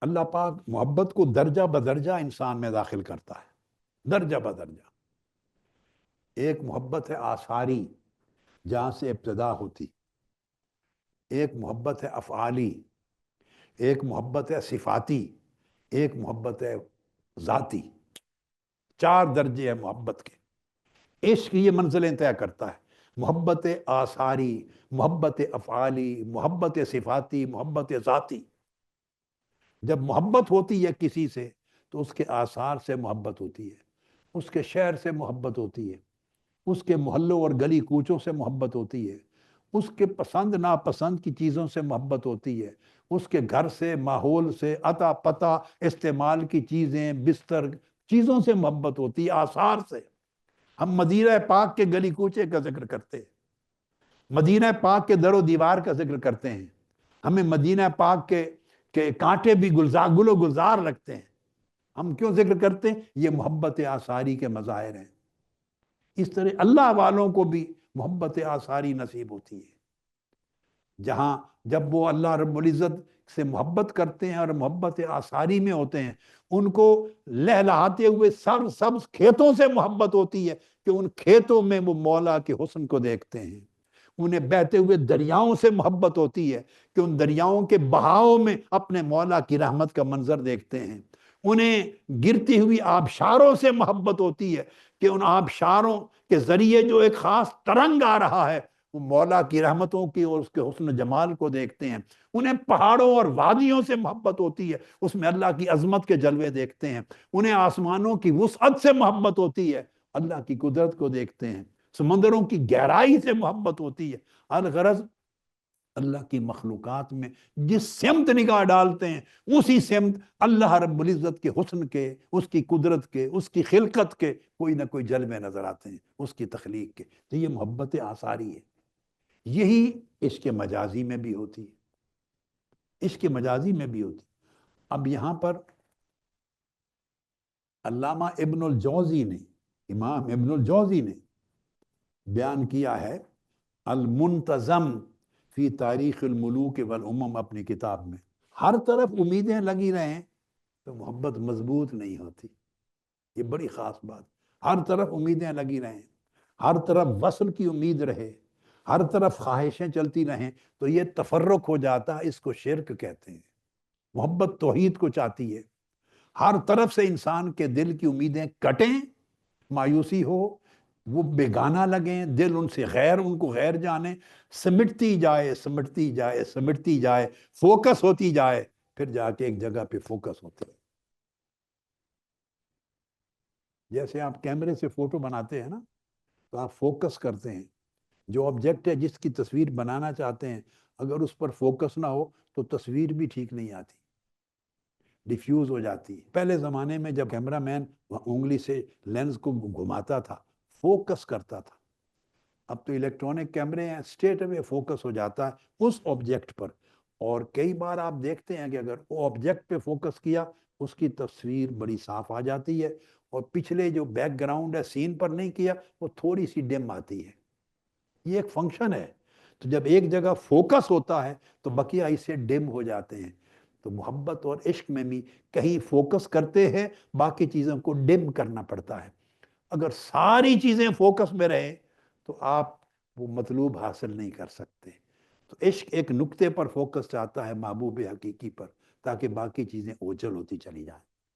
اللہ پاک محبت کو درجہ بدرجہ انسان میں داخل کرتا ہے۔ درجہ بدرجہ۔ ایک محبت ہے آثاری جہاں سے ابتدا ہوتی۔ ایک محبت ہے افعالی۔ ایک محبت ہے صفاتی۔ ایک محبت ہے ذاتی۔ چار درجے ہیں محبت کے۔ عشق یہ منزلیں طے کرتا ہے۔ محبت آثاری، محبت افعالی، محبت صفاتی، محبت ذاتی۔ جب محبت ہوتی ہے کسی سے تو اس کے آثار سے محبت ہوتی ہے، اس کے شہر سے محبت ہوتی ہے، اس کے محلوں اور گلی کوچوں سے محبت ہوتی ہے، اس کے پسند ناپسند کی چیزوں سے محبت ہوتی ہے، اس کے گھر سے، ماحول سے، عطا پتہ، استعمال کی چیزیں، بستر، چیزوں سے محبت ہوتی ہے، آثار سے۔ ہم مدینہ پاک کے گلی کوچے کا ذکر کرتے ہیں، مدینہ پاک کے در و دیوار کا ذکر کرتے ہیں۔ ہمیں مدینہ پاک کے کہ کانٹے بھی گلزار گل و گلزار رکھتے ہیں۔ ہم کیوں ذکر کرتے ہیں؟ یہ محبت آثاری کے مظاہر ہیں۔ اس طرح اللہ والوں کو بھی محبت آثاری نصیب ہوتی ہے۔ جہاں جب وہ اللہ رب العزت سے محبت کرتے ہیں اور محبت آثاری میں ہوتے ہیں، ان کو لہلاتے ہوئے سر سبز کھیتوں سے محبت ہوتی ہے کہ ان کھیتوں میں وہ مولا کے حسن کو دیکھتے ہیں۔ انہیں بہتے ہوئے دریاؤں سے محبت ہوتی ہے کہ ان دریاؤں کے بہاؤ میں اپنے مولا کی رحمت کا منظر دیکھتے ہیں۔ انہیں گرتی ہوئی آبشاروں سے محبت ہوتی ہے کہ ان آبشاروں کے ذریعے جو ایک خاص ترنگ آ رہا ہے، وہ مولا کی رحمتوں کی اور اس کے حسن جمال کو دیکھتے ہیں۔ انہیں پہاڑوں اور وادیوں سے محبت ہوتی ہے، اس میں اللہ کی عظمت کے جلوے دیکھتے ہیں۔ انہیں آسمانوں کی وسعت سے محبت ہوتی ہے، اللہ کی قدرت کو دیکھتے ہیں۔ سمندروں کی گہرائی سے محبت ہوتی ہے۔ الغرض اللہ کی مخلوقات میں جس سمت نگاہ ڈالتے ہیں، اسی سمت اللہ رب العزت کے حسن کے، اس کی قدرت کے، اس کی خلقت کے کوئی نہ کوئی جلوے نظر آتے ہیں، اس کی تخلیق کے۔ تو یہ محبت آثاری ہے۔ یہی عشق مجازی میں بھی ہوتی ہے۔ عشق مجازی میں بھی ہوتی اب یہاں پر علامہ ابن الجوزی نے، امام ابن الجوزی نے بیان کیا ہے، المنتظم فی تاریخ الملوک والامم اپنی کتاب میں۔ ہر طرف امیدیں لگی رہیں تو محبت مضبوط نہیں ہوتی۔ یہ بڑی خاص بات۔ ہر طرف امیدیں لگی رہیں، ہر طرف وصل کی امید رہے، ہر طرف خواہشیں چلتی رہیں تو یہ تفرق ہو جاتا ہے اس کو شرک کہتے ہیں۔ محبت توحید کو چاہتی ہے۔ ہر طرف سے انسان کے دل کی امیدیں کٹیں، مایوسی ہو وہ بیگانہ لگیں دل ان سے غیر، ان کو غیر جانے۔ سمٹتی جائے سمٹتی جائے سمٹتی جائے، فوکس ہوتی جائے، پھر جا کے ایک جگہ پہ فوکس ہوتے جیسے آپ کیمرے سے فوٹو بناتے ہیں نا، تو آپ فوکس کرتے ہیں۔ جو آبجیکٹ ہے، جس کی تصویر بنانا چاہتے ہیں، اگر اس پر فوکس نہ ہو، تو تصویر بھی ٹھیک نہیں آتی۔ ڈیفیوز ہو جاتی۔ پہلے زمانے میں جب کیمرہ مین انگلی سے لینز کو گھماتا تھا فوکس کرتا تھا۔ اب تو الیکٹرونک کیمرے ہیں، اسٹیٹ اوے فوکس ہو جاتا ہے اس آبجیکٹ پر۔ اور کئی بار آپ دیکھتے ہیں کہ اگر وہ آبجیکٹ پہ فوکس کیا، اس کی تصویر بڑی صاف آ جاتی ہے۔ اور پچھلے جو بیک گراؤنڈ ہے، سین پر نہیں کیا، وہ تھوڑی سی ڈیم آتی ہے۔ یہ ایک فنکشن ہے۔ تو جب ایک جگہ فوکس ہوتا ہے، تو بقیہ اسے ڈیم ہو جاتے ہیں۔ تو محبت اور عشق میں بھی کہیں فوکس کرتے ہیں، باقی چیزوں کو ڈم کرنا پڑتا ہے۔ اگر ساری چیزیں فوکس میں رہیں تو آپ وہ مطلوب حاصل نہیں کر سکتے۔ تو عشق ایک نقطے پر فوکس چاہتا ہے محبوب حقیقی پر تاکہ باقی چیزیں اوجھل ہوتی چلی جائیں۔